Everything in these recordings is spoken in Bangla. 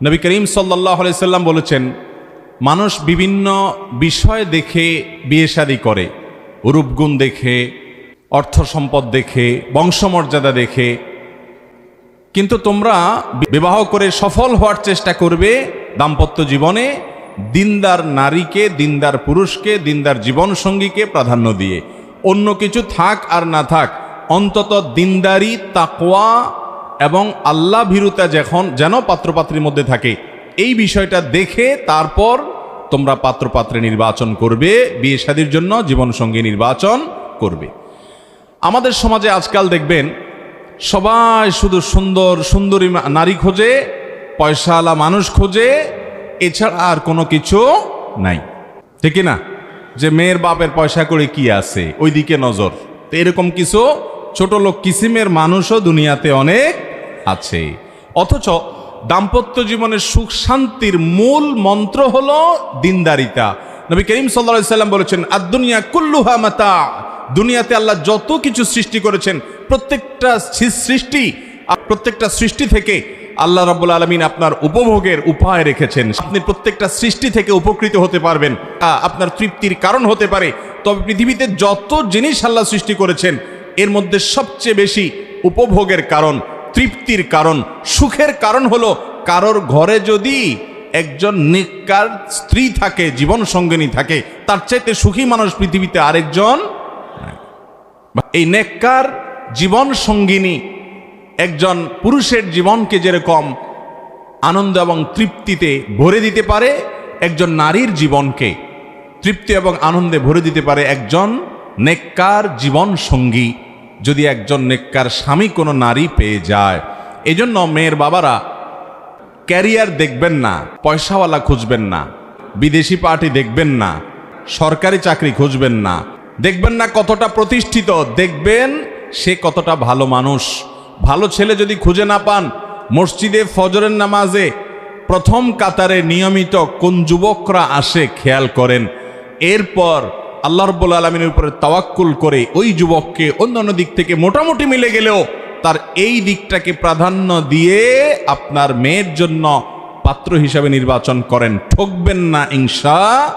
নবী করিম সাল্লাহ সাল্লাম বলেছেন, মানুষ বিভিন্ন বিষয় দেখে বিয়ে শাদী করে। রূপগুণ দেখে অর্থ সম্পদ দেখে, বংশমর্যাদা দেখে। কিন্তু তোমরা বিবাহ করে সফল হওয়ার চেষ্টা করবে দাম্পত্য জীবনে দিনদার নারীকে, দিনদার পুরুষকে, দিনদার জীবন সঙ্গীকে প্রাধান্য দিয়ে। অন্য কিছু থাক আর না থাক, অন্তত দিনদারি, তাকওয়া এবং আল্লাহ ভীরুতা যখন, যেন পাত্রপাত্রীর মধ্যে থাকে, এই বিষয়টা দেখে তারপর তোমরা পাত্রপাত্রে নির্বাচন করবে, বিয়ে শাদীর জন্য জীবনসঙ্গী নির্বাচন করবে। আমাদের সমাজে আজকাল দেখবেন, সবাই শুধু সুন্দর, সুন্দরী নারী খোঁজে, পয়সাওয়ালা মানুষ খোঁজে, এছাড়া আর কোনো কিছু নাই। ঠিক না? যে মেয়ের বাপের পয়সা করে কি আছে? ওইদিকে নজর। তো এরকম কিছু ছোট লোক, কিসিমের মানুষও দুনিয়াতে অনেক আছে। অথচ দাম্পত্য জীবনের সুখ শান্তির মূল মন্ত্র হল দিনদারিতা। নবী করিম সাল্লা সাল্লাম বলেছেন আদুনিয়া কুল্লুহা মাতা। দুনিয়াতে আল্লাহ যত কিছু সৃষ্টি করেছেন, প্রত্যেকটা সৃষ্টি প্রত্যেকটা সৃষ্টি থেকে আল্লাহ রাব্বুল আলমিন আপনার উপভোগের উপায় রেখেছেন। আপনি প্রত্যেকটা সৃষ্টি থেকে উপকৃত হতে পারবেন। আপনার তৃপ্তির কারণ হতে পারে। তবে পৃথিবীতে যত জিনিস আল্লাহ সৃষ্টি করেছেন, এর মধ্যে সবচেয়ে বেশি উপভোগের কারণ তৃপ্তির কারণ, সুখের কারণ হলো কারোর ঘরে যদি একজন নিকার স্ত্রী থাকে, জীবন সঙ্গিনী থাকে, তার চাইতে সুখী মানুষ পৃথিবীতে আরেকজন এই নেককার জীবন সঙ্গিনী একজন পুরুষের জীবনকে যেরকম আনন্দ এবং তৃপ্তিতে ভরে দিতে পারে, একজন নারীর জীবনকে তৃপ্তি এবং আনন্দে ভরে দিতে পারে একজন নেককার জীবন সঙ্গী। যদি একজন নেককার স্বামী কোনো নারী পেয়ে যায়, এজন্য মেয়ের বাবারা ক্যারিয়ার দেখবেন না, পয়সাওয়ালা খুঁজবেন না, বিদেশি পার্টি দেখবেন না, সরকারি চাকরি খুঁজবেন না। দেখবেন না কতটা প্রতিষ্ঠিত, দেখবেন সে কতটা ভালো মানুষ। ভালো ছেলে যদি খুঁজে না পান, মসজিদে ফজরের নামাজে প্রথম কাতারে নিয়মিত কোন যুবকরা আসে খেয়াল করেন, এরপর আল্লাহ রব্বুল আলমিনের উপরে তাওয়াক্কুল করে ওই যুবককে অন্যান্য দিক থেকে মোটামুটি মিলে গেলেও তার এই দিকটাকে প্রাধান্য দিয়ে আপনার মেয়ের জন্য পাত্র হিসাবে নির্বাচন করেন। ঠকবেন না ইংসা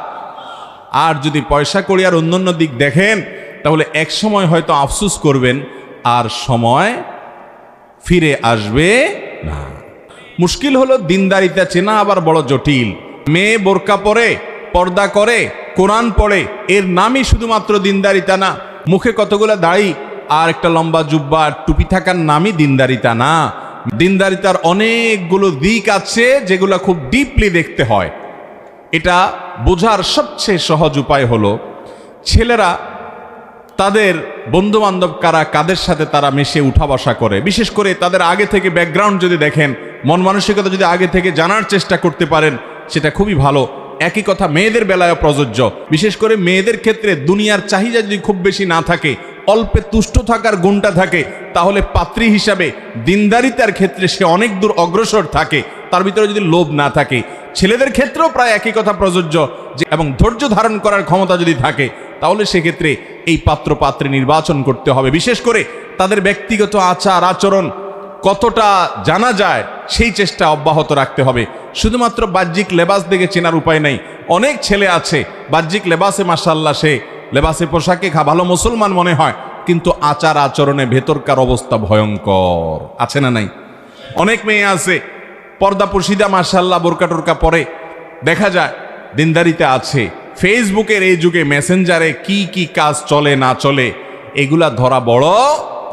আর যদি পয়সা করি আর অন্যান্য দিক দেখেন, তাহলে এক সময় হয়তো আফসুস করবেন, আর সময় ফিরে আসবে না। মুশকিল হলো দিনদারিতা চেনা আবার বড় জটিল। মেয়ে বোরকা পরে, পর্দা করে কোরআন পড়ে, এর নামই শুধুমাত্র দিনদারিতা না। মুখে কতগুলো দাড়ি, আর একটা লম্বা জুব্বা আর টুপি থাকার নামই দিনদারিতা না। দিনদারিতার অনেকগুলো দিক আছে যেগুলো খুব ডিপলি দেখতে হয়। এটা বোঝার সবচেয়ে সহজ উপায় হলো, ছেলেরা তাদের বন্ধু বান্ধব কারা, কাদের সাথে তারা মিশে উঠা বসা করে। বিশেষ করে তাদের আগে থেকে ব্যাকগ্রাউন্ড যদি দেখেন, মন মানসিকতা যদি আগে থেকে জানার চেষ্টা করতে পারেন, সেটা খুবই ভালো। একই কথা মেয়েদের বেলায় প্রযোজ্য। বিশেষ করে মেয়েদের ক্ষেত্রে দুনিয়ার চাহিদা যদি খুব বেশি না থাকে, অল্পে তুষ্ট থাকার গুণটা থাকে, তাহলে পাত্রী হিসাবে দিনদারিতার ক্ষেত্রে সে অনেক দূর অগ্রসর থাকে। তার ভিতরে যদি লোভ না থাকে, ছেলেদের ক্ষেত্রেও প্রায় একই কথা প্রযোজ্য যে, এবং ধৈর্য ধারণ করার ক্ষমতা যদি থাকে, তাহলে সেক্ষেত্রে এই পাত্র পাত্রী নির্বাচন করতে হবে। বিশেষ করে তাদের ব্যক্তিগত আচার আচরণ কতটা জানা যায়, সেই চেষ্টা অব্যাহত রাখতে হবে। শুধুমাত্র বাহ্যিক লেবাস দেখে চেনার উপায় নেই। অনেক ছেলে আছে, বাহ্যিক লেবাসে মাসাল্লাহ সে লেবাসে পোশাকে খা, ভালো মুসলমান মনে হয়, কিন্তু আচার আচরণে ভেতরকার অবস্থা ভয়ঙ্কর। আছে না নাই? অনেক মেয়ে আছে, পর্দা পর্শিদা মার্শাল্লাহ বোরকা টোরকা পরে। দেখা যায়, দিনদারিতে আছে। ফেসবুকের এই যুগে মেসেঞ্জারে কি কি কাজ চলে না চলে, এগুলা ধরা বড়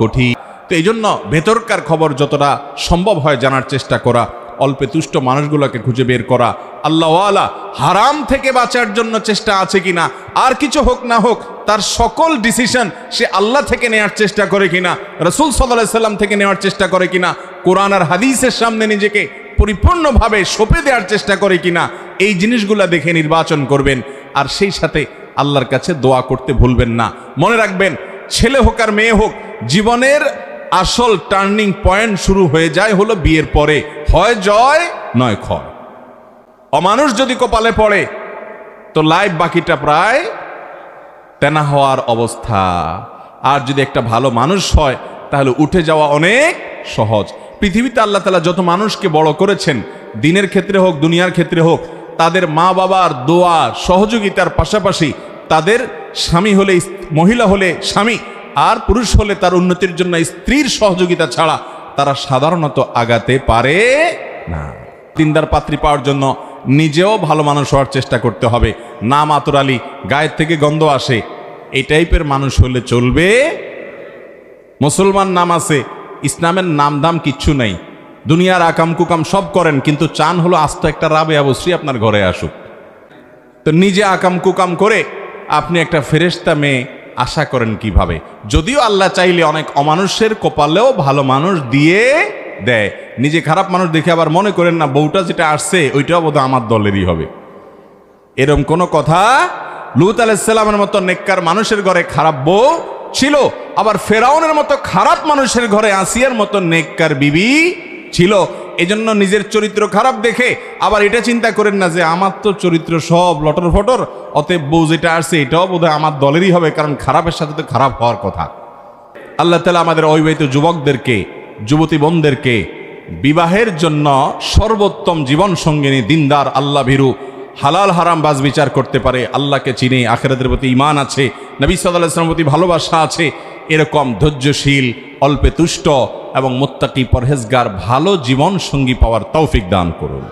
কঠিন। তো এই জন্য ভেতরকার খবর যতটা সম্ভব হয় জানার চেষ্টা করা, অল্পে তুষ্ট মানুষগুলোকে খুঁজে বের করা, আল্লাহওয়ালা হারাম থেকে বাঁচার জন্য চেষ্টা আছে কিনা, আর কিছু হোক না হোক, তার সকল ডিসিশন সে আল্লাহ থেকে নেওয়ার চেষ্টা করে কিনা, রসুল সাল্লাহ সাল্লাম থেকে নেওয়ার চেষ্টা করে কিনা, কোরআন আর হাদিসের সামনে নিজেকে পরিপূর্ণভাবে সঁপে দেওয়ার চেষ্টা করে কিনা, এই জিনিসগুলা দেখে নির্বাচন করবেন, আর সেই সাথে আল্লাহর কাছে দোয়া করতে ভুলবেন না। মনে রাখবেন, ছেলে হোক আর মেয়ে হোক, জীবনের আসল টার্নিং পয়েন্ট শুরু হয়ে যায় হলো বিয়ের পরে। হয় জয়, নয় ক্ষয়। অমানুষ যদি কপালে পড়ে, তো লাইফ বাকিটা প্রায় তেনা হওয়ার অবস্থা। আর যদি একটা ভালো মানুষ হয়, তাহলে উঠে যাওয়া অনেক সহজ। পৃথিবীতে আল্লাহ তালা যত মানুষকে বড় করেছেন, দিনের ক্ষেত্রে হোক, দুনিয়ার ক্ষেত্রে হোক, তাদের মা বাবার দোয়া, সহযোগিতার পাশাপাশি তাদের স্বামী হলে, মহিলা হলে স্বামী আর পুরুষ হলে তার উন্নতির জন্য স্ত্রীর সহযোগিতা ছাড়া তারা সাধারণত আগাতে পারে না। তিনদার পাত্রী পাওয়ার জন্য নিজেও ভালো মানুষ হওয়ার চেষ্টা করতে হবে। না মাতুর আলী, গায়ের থেকে গন্ধ আসে। এই টাইপের মানুষ হলে চলবে। মুসলমান নাম আছে, ইসলামের নাম দাম কিচ্ছু নেই। দুনিয়ার আকাম কুকাম সব করেন, কিন্তু চান হলো আস্ত একটা রাবে অবশ্যই আপনার ঘরে আসুক। তো নিজে আকাম কুকাম করে আপনি একটা ফেরেস্তা মেয়ে আশা করেন কীভাবে? যদিও আল্লাহ চাইলে অনেক অমানুষের কপালেও ভালো মানুষ দিয়ে দেয়। নিজে খারাপ মানুষ দেখে আবার মনে করেন না, বউটা যেটা আসছে, ওইটাও বোধহয় আমার দলেরই হবে। এরম কোনো কথা? লুত আলাইসাল্লামের মতো নেককার মানুষের ঘরে খারাপ বউ ছিল, আবার ফেরাউনের মতো খারাপ মানুষের ঘরে আসিয়ার মতো নেককার বিবি ছিল। এজন্য নিজের চরিত্র খারাপ দেখে আবার এটা চিন্তা করেন না যে আমার তো চরিত্র সব লটর ফটর, অতএব বউ যেটা আসছে এটাও বোধহয় আমার দলেরই হবে, কারণ খারাপের সাথে তো খারাপ হওয়ার কথা। আল্লাহ তালা আমাদের অবিবাহিত যুবকদেরকে, যুবতী বোনদেরকে বিবাহের জন্য সর্বোত্তম জীবন সঙ্গিনী দিনদার আল্লাহ ভীরু হালাল হারাম বাজ বিচার করতে পারে, আল্লাহকে চিনে, আখেরাতের প্রতি ইমান আছে, নবী ইসলামের প্রতি ভালোবাসা আছে, এরকম ধৈর্যশীল, অল্পে তুষ্ট এবং মোত্তাকি পরহেজগার ভালো জীবন সঙ্গী পাওয়ার তৌফিক দান করুন।